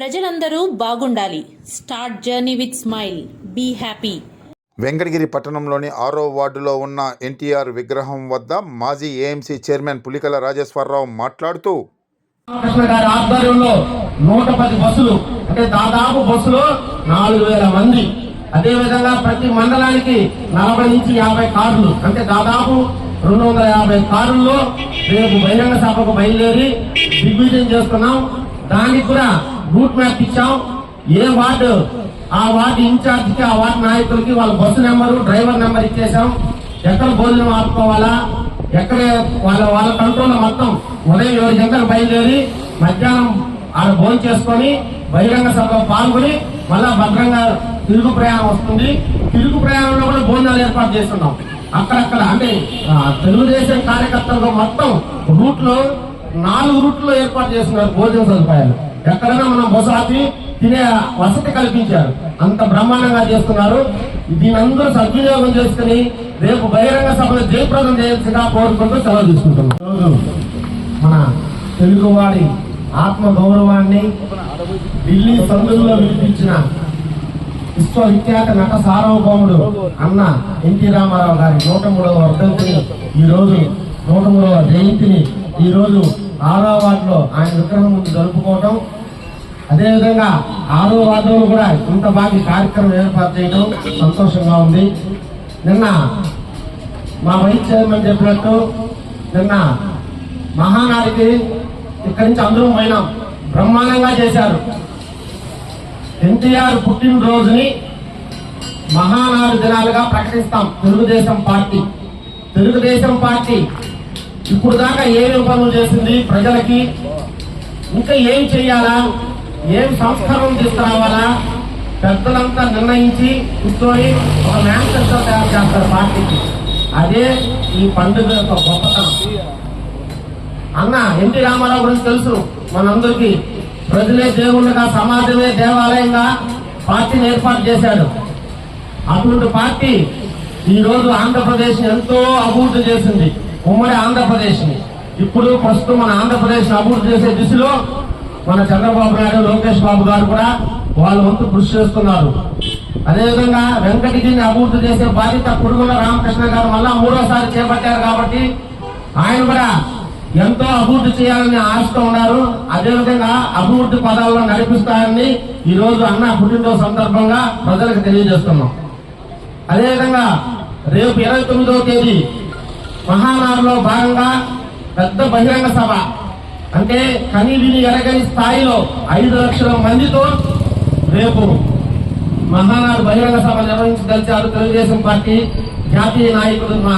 ప్రజలందరూ బాగుండాలి. Start journey with smile. Be happy. Venkatagiri పట్టణంలోని ఆరో వార్డులో ఉన్న ఎన్టీఆర్ విగ్రహం వద్ద మాజీ ఏఎంసీ చైర్మన్ పులికల రాజేశ్వరరావు మాట్లాడుతూ గారి ఆధ్వర్యంలో నూట పది బస్సులు అంటే దాదాపు బస్సులు నాలుగు వేల మంది. అదే విధంగా ప్రతి మండలానికి నలభై నుంచి యాభై కార్లు అంటే దాదాపు రెండు వందల యాభై కార్లలో రేపు బహిరంగ సభకు బయలుదేరి దిగ్విజయం చేస్తున్నాం. దానికి కూడా రూట్ మ్యాప్ ఇచ్చాం. ఏ వార్డు ఆ వార్డు ఇన్ఛార్జికి ఆ వార్డు నాయకులకి వాళ్ళ బస్సు నెంబరు డ్రైవర్ నెంబర్ ఇచ్చేసాం ఎక్కడ భోజనం ఆపుకోవాలా? ఎక్కడ వాళ్ళ వాళ్ళ కంట్రోల్ మొత్తం ఉదయం ఏడు గంటలు బయలుదేరి మధ్యాహ్నం ఆడ భోజనం చేసుకొని బహిరంగ సభలో పాల్గొని మళ్ళా భద్రంగా తిరుగు ప్రయాణం వస్తుంది. తిరుగు ప్రయాణంలో కూడా భోజనాలు ఏర్పాటు చేస్తున్నాం. అక్కడక్కడ అంటే తెలుగుదేశం కార్యకర్తలతో మొత్తం రూట్లో నాలుగు రూట్లో ఏర్పాటు చేస్తున్నారు భోజన సదుపాయాలు. ఎక్కడైనా మనం బస్సు తినే వసతి కల్పించారు. అంత బ్రహ్మాండంగా చేస్తున్నారు. దీని అందరూ సద్వినియోగం చేసుకుని రేపు బహిరంగ సభను జయప్రదం చేయాల్సిగా కోరుకుంటూ సెలవు తీసుకుంటున్నాం. మన తెలుగువాడి ఆత్మ గౌరవాన్ని ఢిల్లీ సందుల్లో వినిపించిన విశ్వవిఖ్యాత నట సార్వభౌముడు అన్న ఎన్టీ రామారావు గారి నూట మూడవ వర్ధంతిని ఈ నూట మూడవ జయంతిని ఈరోజు ఆరో వార్డులో ఆయన విగ్రహం ముందు జరుపుకోవటం. అదేవిధంగా ఆరో వార్డులో కూడా ఇంత బాగా కార్యక్రమం ఏర్పాటు చేయడం సంతోషంగా ఉంది. నిన్న మా వైస్ చైర్మన్ చెప్పినట్టు నిన్న మహానాడికి ఇక్కడి నుంచి అందరం పోయినాం. బ్రహ్మాండంగా చేశారు. ఎన్టీఆర్ పుట్టినరోజుని మహానాడు దినాలుగా ప్రకటిస్తాం. తెలుగుదేశం పార్టీ. తెలుగుదేశం పార్టీ ఇప్పుడు దాకా ఏమేమి పనులు చేసింది ప్రజలకి? ఇంకా ఏం చెయ్యాలా ఏం సంస్కరణ తీసుకురావాలా? పెద్దలంతా నిర్ణయించి కూర్చొని ఒక మేనిఫెస్టో తయారు చేస్తారు పార్టీకి. అదే ఈ పండుగ యొక్క గొప్పతనం. అన్న ఎన్టీ రామారావు గురించి తెలుసు? మనందరికీ. ప్రజలే దేవుళ్ళగా సమాజమే దేవాలయంగా పార్టీని ఏర్పాటు చేశాడు. అటువంటి పార్టీ ఈ రోజు ఆంధ్రప్రదేశ్ ఎంతో అభివృద్ధి చేసింది. ఉమ్మడి ఆంధ్రప్రదేశ్ని. ఇప్పుడు ప్రస్తుతం మన ఆంధ్రప్రదేశ్ అభివృద్ధి చేసే దిశలో మన చంద్రబాబు నాయుడు లోకేష్ బాబు గారు కూడా వాళ్ళ వంతు కృషి చేస్తున్నారు. అదేవిధంగా వెంకటగిరిని అభివృద్ధి చేసే బాధ్యత పురుగుల రామకృష్ణ గారు మళ్ళా మూడోసారి చేపట్టారు కాబట్టి ఆయన కూడా ఎంతో అభివృద్ధి చేయాలని ఆశతో ఉన్నారు. అదేవిధంగా అభివృద్ధి పదాల్లో నడిపిస్తారని ఈ రోజు అన్న పుట్టినరోజు సందర్భంగా ప్రజలకు తెలియజేస్తున్నాం. అదేవిధంగా రేపు ఇరవై తొమ్మిదవ తేదీ మహానాడులో భాగంగా పెద్ద బహిరంగ సభ. అంటే కని విని ఎరగని స్థాయిలో ఐదు లక్షల మందితో రేపు మహానాడు బహిరంగ సభ నిర్వహించదలిచారు తెలుగుదేశం పార్టీ జాతీయ నాయకుడు మా